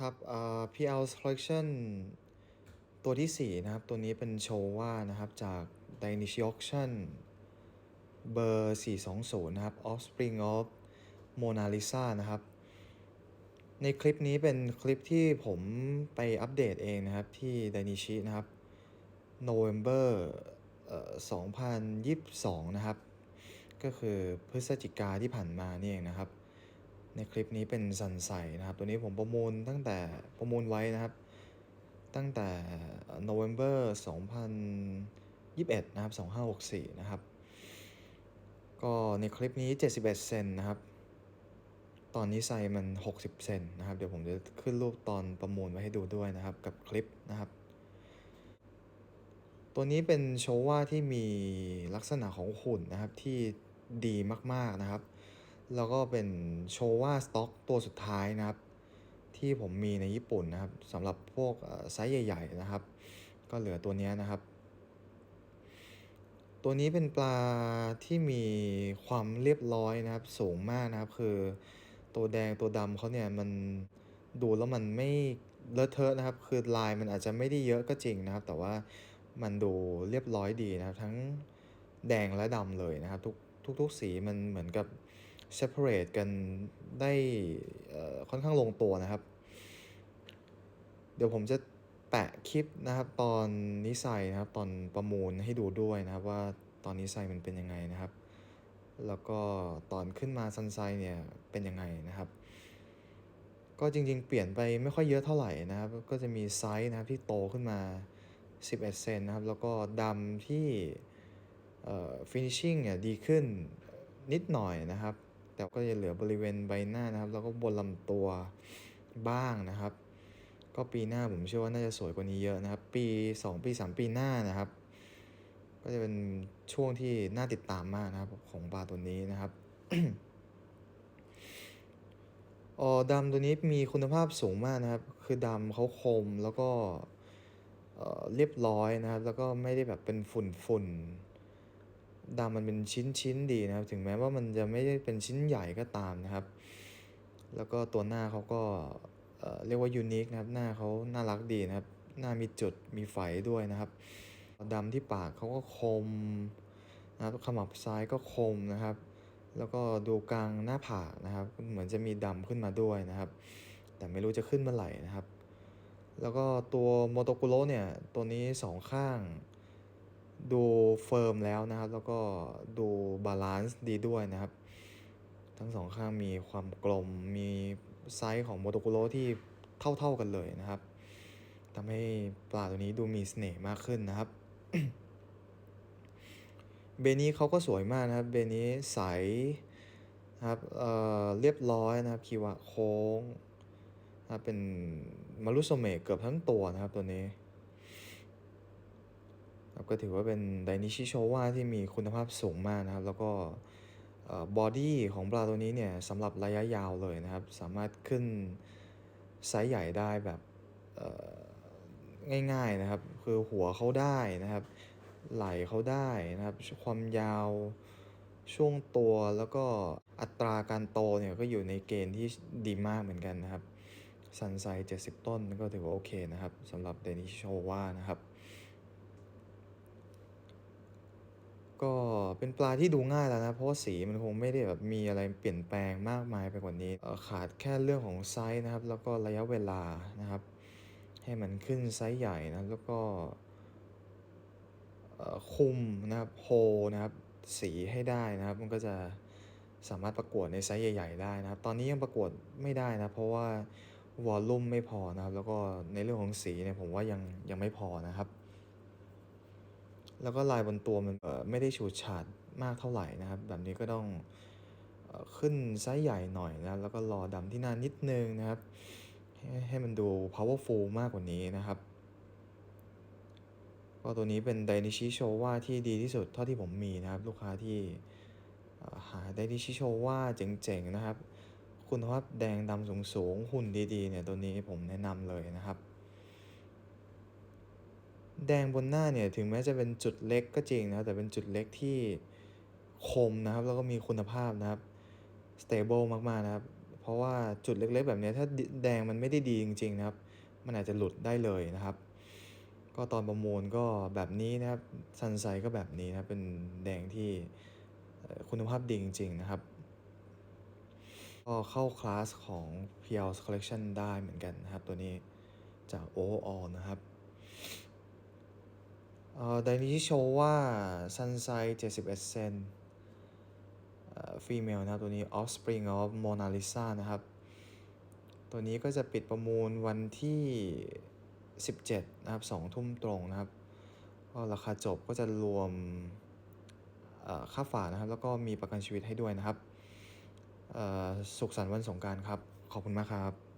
ครับเอ่อ PL Collection ตัวที่ 4 นะครับ ตัวนี้เป็นโชว่านะครับ จาก Danish Auction เบอร์ 420 นะครับ Offspring of Mona Lisa นะครับ ในคลิปนี้เป็นคลิปที่ผมไปอัปเดตเองนะครับ ที่ Danish นะครับ November เอ่อ2022 นะครับ ก็คือพฤศจิกาที่ผ่านมานี่เองนะครับ ในคลิปนี้เป็นซันไซนะครับ ตัวนี้ผมประมูลตั้งแต่ประมูลไว้นะครับ ตั้งแต่ November 2021 นะครับ 2564 นะครับ ก็ในคลิปนี้ 71 เซนนะครับ ตอนนี้ไซมัน 60 เซนนะครับ เดี๋ยวผมจะขึ้นรูปตอนประมูลไว้ให้ดูด้วยนะครับ กับคลิปนะครับ ตัวนี้เป็นโชว่าที่มีลักษณะของหุ่นนะครับที่ดีมากๆนะครับ แล้วก็เป็นโชว่าสต็อกตัวสุดท้ายนะครับ ที่ผมมีในญี่ปุ่นนะครับสำหรับพวกไซส์ใหญ่ๆนะครับ ก็เหลือตัวนี้นะครับ ตัวนี้เป็นปลาที่มีความเรียบร้อยนะครับ สูงมากนะครับ คือตัวแดงตัวดำเขาเนี่ยมันดูแล้วมันไม่เลอะเทอะนะครับ คือลายมันอาจจะไม่ได้เยอะก็จริงนะครับ แต่ว่ามันดูเรียบร้อยดีนะครับ ทั้งแดงและดำเลยนะครับ ทุกทุกๆสีมันเหมือนกับ separate กันได้ค่อนข้างลงตัวนะครับ เดี๋ยวผมจะแปะคลิปนะครับ ตอนนิสัยนะครับ ตอนประมูลให้ดูด้วยนะครับ ว่าตอนนิสัยมันเป็นยังไงนะครับ แล้วก็ตอนขึ้นมาซันไซเนี่ยเป็นยังไงนะครับ ก็จริงๆ เปลี่ยนไปไม่ค่อยเยอะเท่าไหร่นะครับ ก็จะมีไซส์นะครับที่โตขึ้นมา 11 เซนนะครับ แล้วก็ดำที่เอ่อ finishing เนี่ยดีขึ้นนิดหน่อยนะครับ แต่ก็จะเหลือบริเวณใบหน้านะครับ แล้วก็บนลำตัวบ้างนะครับ ก็ปีหน้าผมเชื่อว่าน่าจะสวยกว่านี้เยอะนะครับ ปี 2 ปี 3 ปีหน้านะครับ ก็จะเป็นช่วงที่น่าติดตามมากนะครับของปลาตัวนี้นะครับออดำตัวนี้มีคุณภาพสูงมากนะครับ คือดำเขาคมแล้วก็เรียบร้อยนะครับ แล้วก็ไม่ได้แบบเป็นฝุ่นฝุ่น ดำมันเป็นชิ้นชิ้นๆดีนะครับ ถึงแม้ว่ามันจะไม่ได้เป็นชิ้นใหญ่ก็ตามนะครับ แล้วก็ตัวหน้าเขาก็เเรียกว่ายูนิคนะครับ หน้าเขาน่ารักดีนะครับ หน้ามีจุดมีไฝด้วยนะครับดำที่ปากเขาก็คมนะครับขมับซ้ายก็คมนะครับ แล้วก็ดูกลางหน้าผากนะครับ เหมือนจะมีดำขึ้นมาด้วยนะครับ แต่ไม่รู้จะขึ้นเมื่อไหร่นะครับ แล้วก็ตัวโมโตกุโรเนี่ยตัวนี้สองข้าง ดูเฟิร์มแล้วนะครับ แล้วก็ดูบาลานซ์ดีด้วยนะครับ ทั้งสองข้างมีความกลมมีไซส์ของโมโตกุโรที่เท่าๆกันเลยนะครับทำให้ปลาตัวนี้ดูมีเสน่ห์มากขึ้นนะครับ เบนี้เขาก็สวยมากนะครับ เบนี้ใสนะครับเอ่อเรียบร้อยนะครับคิวะโค้งนะเป็นมารุโซเมะเกือบทั้งตัวนะครับตัวนี้ ครับก็ถือว่าเป็นไดนิชิโชวาที่มีคุณภาพสูงมากนะครับ แล้วก็บอดี้ของปลาตัวนี้เนี่ยสำหรับระยะยาวเลยนะครับ สามารถขึ้นไซส์ใหญ่ได้แบบง่ายๆนะครับ คือหัวเขาได้นะครับ ไหลเขาได้นะครับ ความยาวช่วงตัวแล้วก็อัตราการโตเนี่ยก็อยู่ในเกณฑ์ที่ดีมากเหมือนกันนะครับซันไซ70ต้นก็ถือว่าโอเคนะครับสำหรับเดนิชโชวานะครับ ก็เป็นปลาที่ดูง่ายแล้วนะ เพราะว่าสีมันคงไม่ได้แบบมีอะไรเปลี่ยนแปลงมากมายไปกว่านี้ ขาดแค่เรื่องของไซส์นะครับ แล้วก็ระยะเวลานะครับ ให้มันขึ้นไซส์ใหญ่นะแล้วก็คุมนะครับโฮนะครับสีให้ได้นะครับ มันก็จะสามารถประกวดในไซส์ใหญ่ ๆ ได้นะครับ ตอนนี้ยังประกวดไม่ได้นะ เพราะว่าวอลลุ่มไม่พอนะครับ แล้วก็ในเรื่องของสีเนี่ยผมว่ายังยังไม่พอนะครับ แล้วก็ลายบนตัวมันไม่ได้ฉูดฉาดมากเท่าไหร่นะครับ แบบนี้ก็ต้องขึ้นไซส์ใหญ่หน่อยนะแล้วก็รอดำที่หน้านิดนึงนะครับให้ให้มันดู powerful มากกว่านี้นะครับ ก็ตัวนี้เป็นไดนิชิโชว่าที่ดีที่สุดเท่าที่ผมมีนะครับ ลูกค้าที่หาไดนิชิโชว่าเจ๋งๆนะครับ คุณภาพแดงดำสูงๆ หุ่นดีๆเนี่ยตัวนี้ผมแนะนำเลยนะครับ แดงบนหน้าเนี่ยถึงแม้จะเป็นจุดเล็กก็จริงนะครับแต่เป็นจุดเล็กที่คมนะครับ แล้วก็มีคุณภาพนะครับ stable มากๆนะครับ เพราะว่าจุดเล็กๆ แบบนี้ถ้าแดงมันไม่ได้ดีจริง ๆ นะครับ มันอาจจะหลุดได้เลยนะครับ ก็ตอนประมูลก็แบบนี้นะครับ Sunsight ก็แบบนี้นะเป็นแดงที่คุณภาพดีจริง ๆ นะครับก็เข้าคลาสของ PL Collection ได้เหมือนกันนะครับ ตัวนี้จาก o v e r a l นะครับ ไดนี้โชว์ว่า Sunsight 71 เซนเอ่อ Female นะครับตัวนี้ Offspring of Mona Lisa นะครับ ตัวนี้ก็จะปิดประมูลวันที่ 17 นะครับ 2 ทุ่มตรงนะครับ ก็ราคาจบก็จะรวมเอ่อค่าฝากนะครับ แล้วก็มีประกันชีวิตให้ด้วยนะครับเออสุขสันต์วันสงกานต์ครับ ขอบคุณมากครับ